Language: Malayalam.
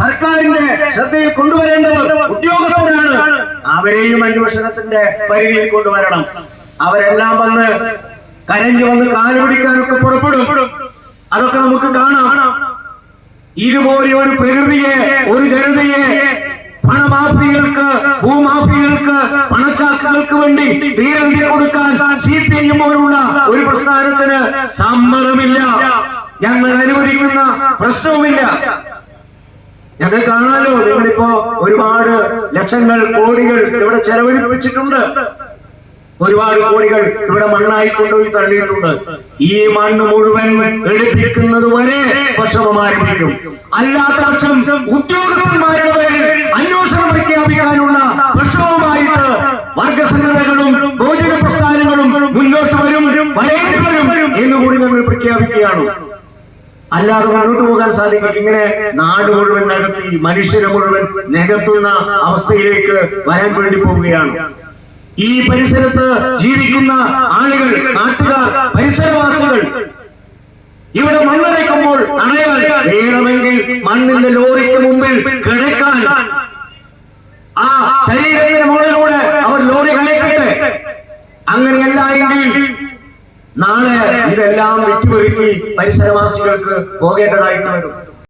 സർക്കാരിന്റെ ശ്രദ്ധയിൽ കൊണ്ടുവരേണ്ടവർ ഉദ്യോഗസ്ഥരാണ്. അവരെയും അന്വേഷണത്തിന്റെ പരിധിയിൽ കൊണ്ടുവരണം. അവരെല്ലാം വന്ന് കരഞ്ഞു വന്ന് കാലുപിടിക്കാനൊക്കെ പുറപ്പെടും. അതൊക്കെ നമുക്ക് കാണാം. ഇതുപോലെ ഒരു പ്രകൃതിയെ ഒരു ജനതയെ പണമാഫികൾക്ക് ഭൂമാഫികൾക്ക് പണച്ചാക്കുകൾക്ക് വേണ്ടി തീരന്തി കൊടുക്കാൻ സി പി ഐ പോലുള്ള ഒരു പ്രസ്ഥാനത്തിന് സമ്മതമില്ല. ഞങ്ങൾ അനുവദിക്കുന്ന പ്രശ്നവുമില്ല. ഞങ്ങൾ കാണാലോ നിങ്ങളിപ്പോ ഒരുപാട് ലക്ഷങ്ങൾ കോടികൾ ഇവിടെ ചെലവഴിപ്പിച്ചിട്ടുണ്ട്. ഒരുപാട് കോടികൾ ഇവിടെ മണ്ണായി കൊണ്ടുപോയി തള്ളിയിട്ടുണ്ട്. ഈ മണ്ണ് മുഴുവൻ എടുപ്പിക്കുന്നത് വരെ വിഷമമായിരിക്കും അല്ലാത്ത പക്ഷം ഉദ്യോഗസ്ഥന്മാരുടെ പേരിൽ അന്വേഷണം പ്രഖ്യാപിക്കാനുള്ള പ്രക്ഷോഭമായിട്ട് വർഗസംഘടനകളും ഭോജന പ്രസ്ഥാനങ്ങളും മുന്നോട്ട് വരും വരേണ്ടി വരും എന്നുകൂടി ഞങ്ങൾ പ്രഖ്യാപിക്കുകയാണ്. അല്ലാതെ മുന്നോട്ട് പോകാൻ സാധിക്കും. ഇങ്ങനെ നാട് മുഴുവൻ നികത്തി മനുഷ്യരെ മുഴുവൻ നികത്തുന്ന അവസ്ഥയിലേക്ക് വരാൻ വേണ്ടി പോവുകയാണ്. ഈ പരിസരത്ത് ജീവിക്കുന്ന ആളുകൾ നാട്ടുകാർ പരിസരവാസികൾ ഇവിടെ മണ്ണടയ്ക്കുമ്പോൾ അണയാൻ വേണമെങ്കിൽ മണ്ണിന്റെ ലോറിക്ക് മുമ്പിൽ കിടക്കാൻ ആ ശരീരത്തിന് മുകളിലൂടെ അവർ ലോറി കളയക്കട്ടെ അങ്ങനെയല്ല എങ്കിൽ നാളെ ഇതെല്ലാം വിറ്റുപൊരുക്കി പരിസരവാസികൾക്ക് പോകേണ്ടതായിട്ട് വരും.